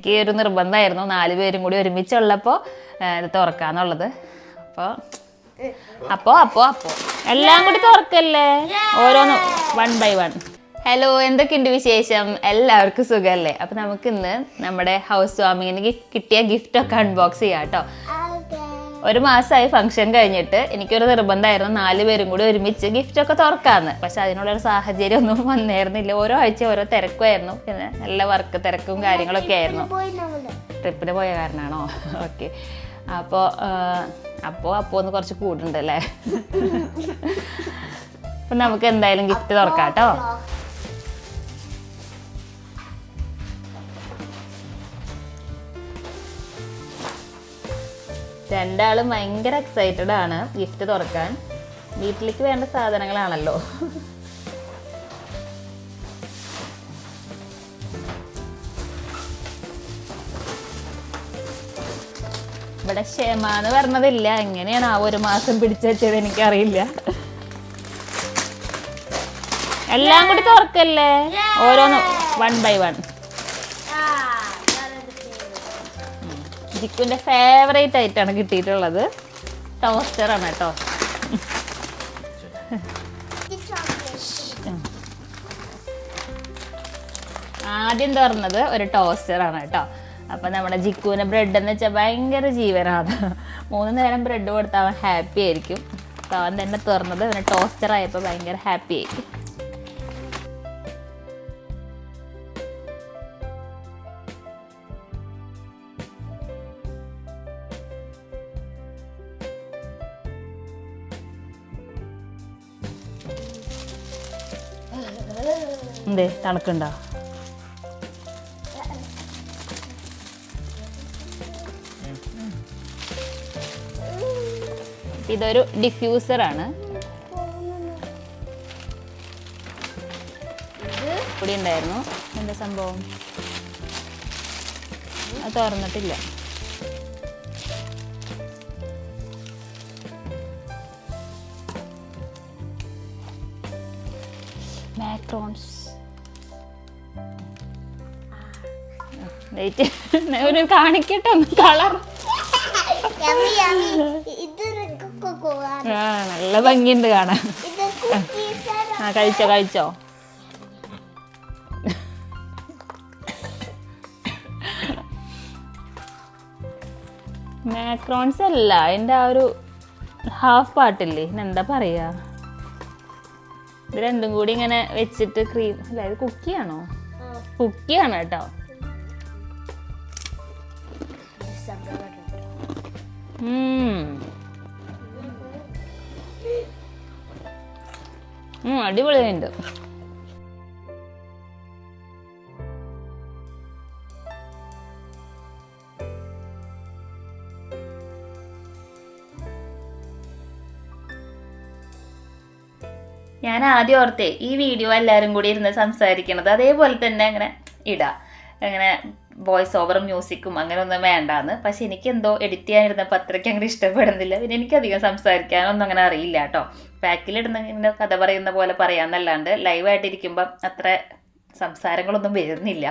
എനിക്ക് ഒരു നിർബന്ധമായിരുന്നു. നാല് പേരും കൂടി ഒരുമിച്ചുള്ളപ്പോൾ ഇത് തുറക്കാന്നുള്ളത്. അപ്പോൾ അപ്പോ അപ്പോ അപ്പോ. എല്ലാം കൂടി തുറക്കല്ലേ? ഓരോന്ന് വൺ ബൈ വൺ ഹലോ എന്തൊക്കെയുണ്ട് വിശേഷം? എല്ലാവർക്കും സുഖമല്ലേ? അപ്പൊ നമുക്ക് ഇന്ന് നമ്മുടെ ഹൗസ് വാമിങ്ങിന് കിട്ടിയ ഗിഫ്റ്റ് ഒക്കെ അൺബോക്സ് ചെയ്യാം കേട്ടോ. ഒരു മാസമായി ഫംഗ്ഷൻ കഴിഞ്ഞിട്ട് എനിക്കൊരു നിർബന്ധമായിരുന്നു നാല് പേരും കൂടി ഒരുമിച്ച് ഗിഫ്റ്റ് ഒക്കെ തുറക്കാന്ന്. പക്ഷെ അതിനുള്ളൊരു സാഹചര്യം ഒന്നും വന്നായിരുന്നില്ല ഓരോ ആഴ്ച ഓരോ തിരക്കുമായിരുന്നു. പിന്നെ നല്ല വർക്ക് തിരക്കും കാര്യങ്ങളൊക്കെ ആയിരുന്നു. ട്രിപ്പിന് പോയ കാരണമാണോ ഓക്കെ അപ്പോൾ അപ്പോൾ അപ്പോൾ ഒന്ന് കുറച്ച് കൂടുണ്ടല്ലേ അപ്പം നമുക്ക് എന്തായാലും ഗിഫ്റ്റ് തുറക്കാം കേട്ടോ രണ്ടാളും ഭയങ്കര എക്സൈറ്റഡ് ആണ് ഗിഫ്റ്റ് തുറക്കാൻ. വീട്ടിലേക്ക് വേണ്ട സാധനങ്ങളാണല്ലോ. ഇവിടെ ക്ഷമ എന്ന് പറഞ്ഞതില്ല. എങ്ങനെയാണ് ആ ഒരു മാസം പിടിച്ചു വെച്ചത് എനിക്കറിയില്ല. എല്ലാം കൂടി തുറക്കല്ലേ? ഓരോന്ന് വൺ ബൈ വൺ ജിക്കുവിന്റെ ഫേവറേറ്റ് ആയിട്ടാണ് കിട്ടിയിട്ടുള്ളത്. ടോസ്റ്ററാണ് കേട്ടോ. ആദ്യം തുറന്നത് ഒരു ടോസ്റ്ററാണ് കേട്ടോ. അപ്പൊ നമ്മുടെ ജിക്കുവിന് ബ്രെഡ് എന്ന് വെച്ചാൽ ഭയങ്കര ജീവനാണ്. മൂന്ന് നേരം ബ്രെഡ് കൊടുത്താൽ അവൻ ഹാപ്പി ആയിരിക്കും. അവൻ തന്നെ തുറന്നത് അവന് ടോസ്റ്റർ ആയപ്പോൾ ഭയങ്കര ഹാപ്പി ആയി എന്തേ തണുക്കുണ്ടോ? ഇതൊരു ഡിഫ്യൂസർ ആണ് ഇവിടെ ഉണ്ടായിരുന്നു എന്താ സംഭവം? അത് തുറന്നിട്ടില്ല. മാക്രോൺസ് വെയിറ്റ് ഒരു കാണിക്കട്ടെ ഒന്ന് കളർ. ആ നല്ല ഭംഗിയുണ്ട് കാണാൻ. ആ കഴിച്ചോ കഴിച്ചോ. മാക്രോൺസ് അല്ല അതിന്റെ ആ ഒരു ഹാഫ് പാട്ടില്ലേ എന്താ പറയാ? ഇത് രണ്ടും കൂടി ഇങ്ങനെ വെച്ചിട്ട് ക്രീം അല്ല ഇത് കുക്കിയാണോ കുക്കിയാണ് കേട്ടോ. അടിപൊളിയുണ്ട് ഞാൻ ആദ്യം ഓർത്തെ ഈ വീഡിയോ എല്ലാവരും കൂടി ഇരുന്ന് സംസാരിക്കണത് അതേപോലെ തന്നെ അങ്ങനെ ഇടാം. അങ്ങനെ വോയിസ് ഓവറും മ്യൂസിക്കും അങ്ങനെ ഒന്നും വേണ്ടാന്ന്. പക്ഷെ എനിക്ക് എന്തോ എഡിറ്റ് ചെയ്യാനിരുന്നപ്പോൾ അത്രയ്ക്ക് അങ്ങനെ ഇഷ്ടപ്പെടുന്നില്ല. പിന്നെ എനിക്കധികം സംസാരിക്കാനൊന്നും അങ്ങനെ അറിയില്ല കേട്ടോ. പാക്കിലിടുന്ന ഇങ്ങനെ കഥ പറയുന്ന പോലെ പറയാന്നല്ലാണ്ട് ലൈവായിട്ടിരിക്കുമ്പം അത്ര സംസാരങ്ങളൊന്നും വരുന്നില്ല.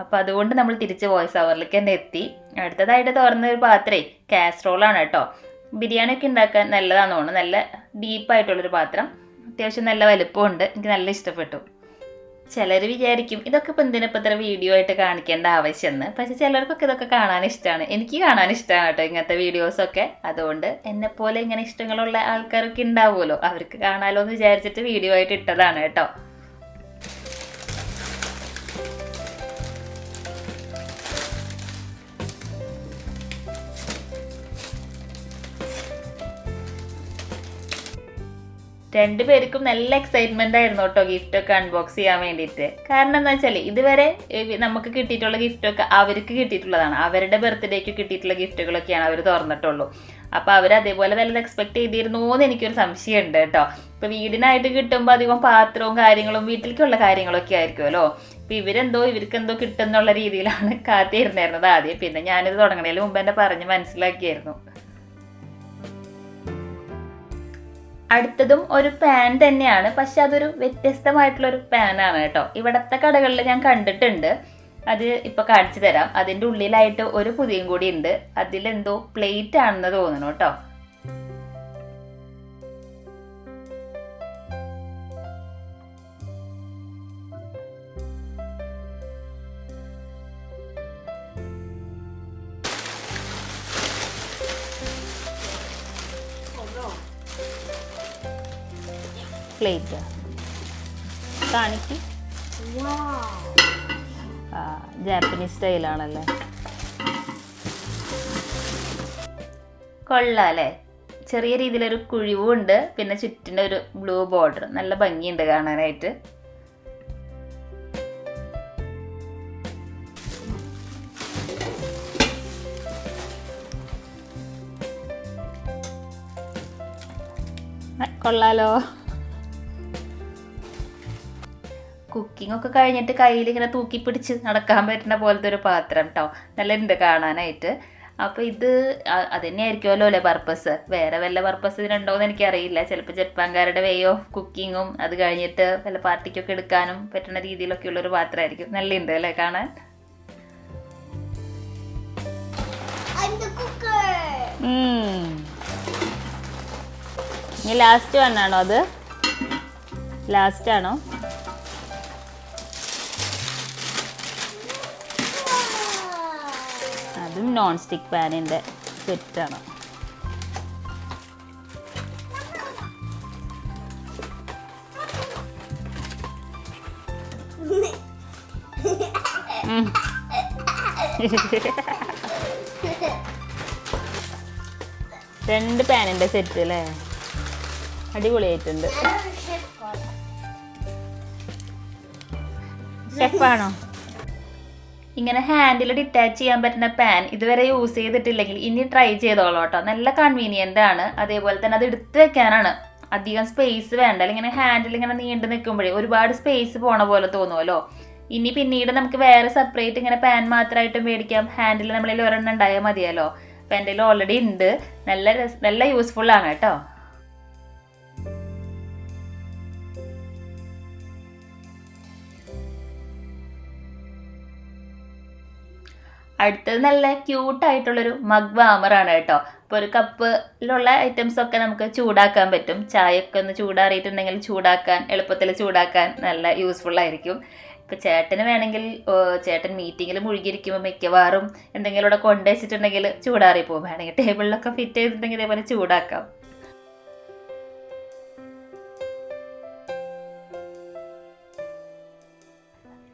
അപ്പം അതുകൊണ്ട് നമ്മൾ തിരിച്ച് വോയിസ് ഓവറിലേക്ക് തന്നെ എത്തി. അടുത്തതായിട്ട് തുറന്ന ഒരു പാത്രേ കാസ്ട്രോളാണ് കേട്ടോ. ബിരിയാണി ഒക്കെ ഉണ്ടാക്കാൻ നല്ലതാണെന്ന് തോന്നുന്നു. നല്ല ഡീപ്പായിട്ടുള്ളൊരു പാത്രം. അത്യാവശ്യം നല്ല വലുപ്പമുണ്ട്. എനിക്ക് നല്ല ഇഷ്ടപ്പെട്ടു. ചിലർ വിചാരിക്കും ഇതൊക്കെ ഇപ്പം എന്തിനിപ്പോൾ ഇത്ര വീഡിയോ ആയിട്ട് കാണിക്കേണ്ട ആവശ്യമെന്ന് പക്ഷെ ചിലർക്കൊക്കെ ഇതൊക്കെ കാണാൻ ഇഷ്ടമാണ് എനിക്ക് കാണാൻ ഇഷ്ടമാണ് കേട്ടോ ഇങ്ങനത്തെ വീഡിയോസൊക്കെ അതുകൊണ്ട് എന്നെപ്പോലെ ഇങ്ങനെ ഇഷ്ടങ്ങളുള്ള ആൾക്കാരൊക്കെ ഉണ്ടാവുമല്ലോ. അവർക്ക് കാണാമല്ലോ എന്ന് വിചാരിച്ചിട്ട് വീഡിയോ ആയിട്ട് ഇട്ടതാണ് കേട്ടോ. രണ്ടുപേർക്കും നല്ല എക്സൈറ്റ്മെന്റ് ആയിരുന്നു കേട്ടോ ഗിഫ്റ്റ് ഒക്കെ അൺബോക്സ് ചെയ്യാൻ വേണ്ടിയിട്ട്. കാരണം എന്താ വെച്ചാൽ ഇതുവരെ നമുക്ക് കിട്ടിയിട്ടുള്ള ഗിഫ്റ്റൊക്കെ അവർക്ക് കിട്ടിയിട്ടുള്ളതാണ്. അവരുടെ ബർത്ത്ഡേക്ക് കിട്ടിയിട്ടുള്ള ഗിഫ്റ്റുകളൊക്കെയാണ് അവർ തുറന്നിട്ടുള്ളൂ. അപ്പൊ അവർ അതേപോലെ വല്ലതും എക്സ്പെക്ട് ചെയ്തിരുന്നു എന്ന് എനിക്കൊരു സംശയമുണ്ട് കേട്ടോ. ഇപ്പൊ വീടിനായിട്ട് കിട്ടുമ്പോൾ അധികം പാത്രവും കാര്യങ്ങളും വീട്ടിലേക്കുള്ള കാര്യങ്ങളൊക്കെ ആയിരിക്കുമല്ലോ അപ്പൊ ഇവരെന്തോ ഇവർക്ക് എന്തോ കിട്ടുന്നുള്ള രീതിയിലാണ് കാത്തിരുന്നായിരുന്നത് ആദ്യം പിന്നെ ഞാനിത് തുടങ്ങണതിന് മുമ്പ് എന്നെ പറഞ്ഞ് മനസ്സിലാക്കിയായിരുന്നു. അടുത്തതും ഒരു പാൻ തന്നെയാണ്. പക്ഷെ അതൊരു വ്യത്യസ്തമായിട്ടുള്ള ഒരു പാനാണ് കേട്ടോ. ഇവിടത്തെ കടകളിൽ ഞാൻ കണ്ടിട്ടുണ്ട്. അത് ഇപ്പൊ കാണിച്ചു തരാം. അതിന്റെ ഉള്ളിലായിട്ട് ഒരു പുതിയും കൂടി ഉണ്ട്. അതിലെന്തോ പ്ലേറ്റ് ആണെന്ന് തോന്നുന്നു കേട്ടോ. പ്ലേറ്റ് കാണിക്ക് ജാപ്പനീസ് സ്റ്റൈലാണല്ലേ കൊള്ളാല്ലേ ചെറിയ രീതിയിലൊരു കുഴിവും ഉണ്ട് പിന്നെ ചുറ്റിന്റെ ഒരു ബ്ലൂ ബോർഡർ നല്ല ഭംഗിയുണ്ട് കാണാനായിട്ട്. കൊള്ളാലോ. കുക്കിംഗ് ഒക്കെ കഴിഞ്ഞിട്ട് കയ്യിൽ ഇങ്ങനെ തൂക്കി പിടിച്ച് നടക്കാൻ പറ്റുന്ന പോലത്തെ ഒരു പാത്രം കേട്ടോ നല്ല ഉണ്ട് കാണാനായിട്ട്. അപ്പോൾ ഇത് അ- അതന്നെയായിരിക്കുമല്ലോ അല്ലേ പർപ്പസ് വേറെ വല്ല പർപ്പസ് ഇതിനുണ്ടോ എന്ന് എനിക്കറിയില്ല. ചിലപ്പോൾ ജപ്പാൻകാരുടെ വേ ഓഫ് കുക്കിങ്ങും അത് കഴിഞ്ഞിട്ട് വല്ല പാർട്ടിക്കൊക്കെ എടുക്കാനും പറ്റുന്ന രീതിയിലൊക്കെ ഉള്ളൊരു പാത്രമായിരിക്കും. നല്ല ഉണ്ട് അല്ലേ കാണാൻ. ഇനി ലാസ്റ്റ് വണ്ണാണോ അത്? ലാസ്റ്റ് ആണോ? നോൺ സ്റ്റിക്ക് പാനിന്റെ സെറ്റാണ് രണ്ട് പാനിന്റെ സെറ്റ് അല്ലേ അടിപൊളിയായിട്ടുണ്ട്. ഷെഫാണോ ഇങ്ങനെ ഹാൻഡിൽ ഡിറ്റാച്ച് ചെയ്യാൻ പറ്റുന്ന പാൻ ഇതുവരെ യൂസ് ചെയ്തിട്ടില്ലെങ്കിൽ ഇനി ട്രൈ ചെയ്തോളൂ കേട്ടോ നല്ല കൺവീനിയന്റ് ആണ്. അതേപോലെ തന്നെ അത് എടുത്തു വെക്കാനാണ്. അധികം സ്പേസ് വേണ്ട. അല്ലെങ്കിൽ ഇങ്ങനെ ഹാൻഡിൽ ഇങ്ങനെ നീണ്ടു നിൽക്കുമ്പോഴേ ഒരുപാട് സ്പേസ് പോണ പോലെ തോന്നുമല്ലോ ഇനി പിന്നീട് നമുക്ക് വേറെ സെപ്പറേറ്റ് ഇങ്ങനെ പാൻ മാത്രമായിട്ട് മേടിക്കാം. ഹാൻഡിൽ നമ്മളിൽ ഒരെണ്ണം ഉണ്ടായാൽ മതിയല്ലോ. അപ്പം എന്റെ ഓൾറെഡി ഉണ്ട്. നല്ല നല്ല യൂസ്ഫുൾ ആണ് കേട്ടോ അടുത്തത് നല്ല ക്യൂട്ട് ആയിട്ടുള്ളൊരു മഗ് വാമറാണ് കേട്ടോ. അപ്പോൾ ഒരു കപ്പിലുള്ള ഐറ്റംസ് ഒക്കെ നമുക്ക് ചൂടാക്കാൻ പറ്റും. ചായയൊക്കെ ഒന്ന് ചൂടാറിയിട്ടുണ്ടെങ്കിൽ ചൂടാക്കാൻ എളുപ്പത്തിൽ ചൂടാക്കാൻ നല്ല യൂസ്ഫുൾ ആയിരിക്കും. ഇപ്പോൾ ചേട്ടന് വേണമെങ്കിൽ ചേട്ടൻ മീറ്റിങ്ങിൽ മുഴുകിയിരിക്കുമ്പോൾ മിക്കവാറും എന്തെങ്കിലും ഇവിടെ കൊണ്ടുവച്ചിട്ടുണ്ടെങ്കിൽ ചൂടാറി പോകും വേണമെങ്കിൽ ടേബിളിലൊക്കെ ഫിറ്റ് ചെയ്തിട്ടുണ്ടെങ്കിൽ ഇതേപോലെ ചൂടാക്കാം.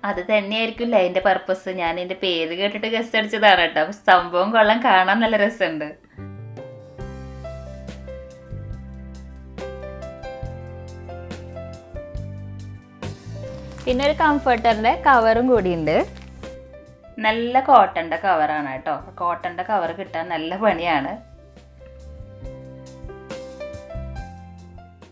അത് തന്നെയായിരിക്കില്ല? അതിന്റെ പർപ്പസ് ഞാൻ എന്റെ പേര് കേട്ടിട്ട് ഗസ്റ്റ് അടിച്ചതാണ് കേട്ടോ. സംഭവം കൊള്ളാൻ കാണാൻ നല്ല രസമുണ്ട്. പിന്നെ ഒരു കംഫർട്ടറിന്റെ കവറും കൂടിയുണ്ട്. നല്ല കോട്ടന്റെ കവറാണ് കേട്ടോ. കോട്ടന്റെ കവർ കിട്ടാൻ നല്ല പണിയാണ്.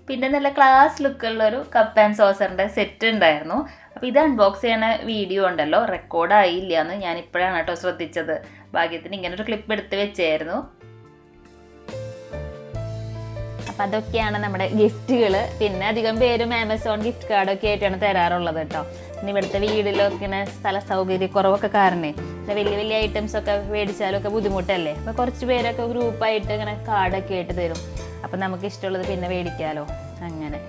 പിന്നെ നല്ല ക്ലാസ് ലുക്കുള്ള ഒരു കപ്പ് ആൻഡ് സോസറിന്റെ സെറ്റ് ഉണ്ടായിരുന്നു. അപ്പോൾ ഇത് അൺബോക്സ് ചെയ്യണ വീഡിയോ ഉണ്ടല്ലോ റെക്കോർഡായില്ല എന്ന് ഞാൻ ഇപ്പോഴാണ് കേട്ടോ ശ്രദ്ധിച്ചത്. ഭാഗ്യത്തിന് ഇങ്ങനെ ഒരു ക്ലിപ്പ് എടുത്ത് വെച്ചായിരുന്നു. അപ്പം അതൊക്കെയാണ് നമ്മുടെ ഗിഫ്റ്റുകൾ പിന്നെ അധികം പേരും ആമസോൺ ഗിഫ്റ്റ് കാർഡൊക്കെ ആയിട്ടാണ് തരാറുള്ളത് കേട്ടോ. ഇനി ഇവിടുത്തെ വീടിലൊക്കെ ഇങ്ങനെ സ്ഥല സൗകര്യക്കുറവൊക്കെ കാരണേ വലിയ വലിയ ഐറ്റംസ് ഒക്കെ മേടിച്ചാലൊക്കെ ബുദ്ധിമുട്ടല്ലേ? അപ്പോൾ കുറച്ച് പേരൊക്കെ ഗ്രൂപ്പായിട്ട് ഇങ്ങനെ കാർഡൊക്കെ ആയിട്ട് തരും. അപ്പം നമുക്ക് ഇഷ്ടമുള്ളത് പിന്നെ മേടിക്കാമല്ലോ അങ്ങനെ.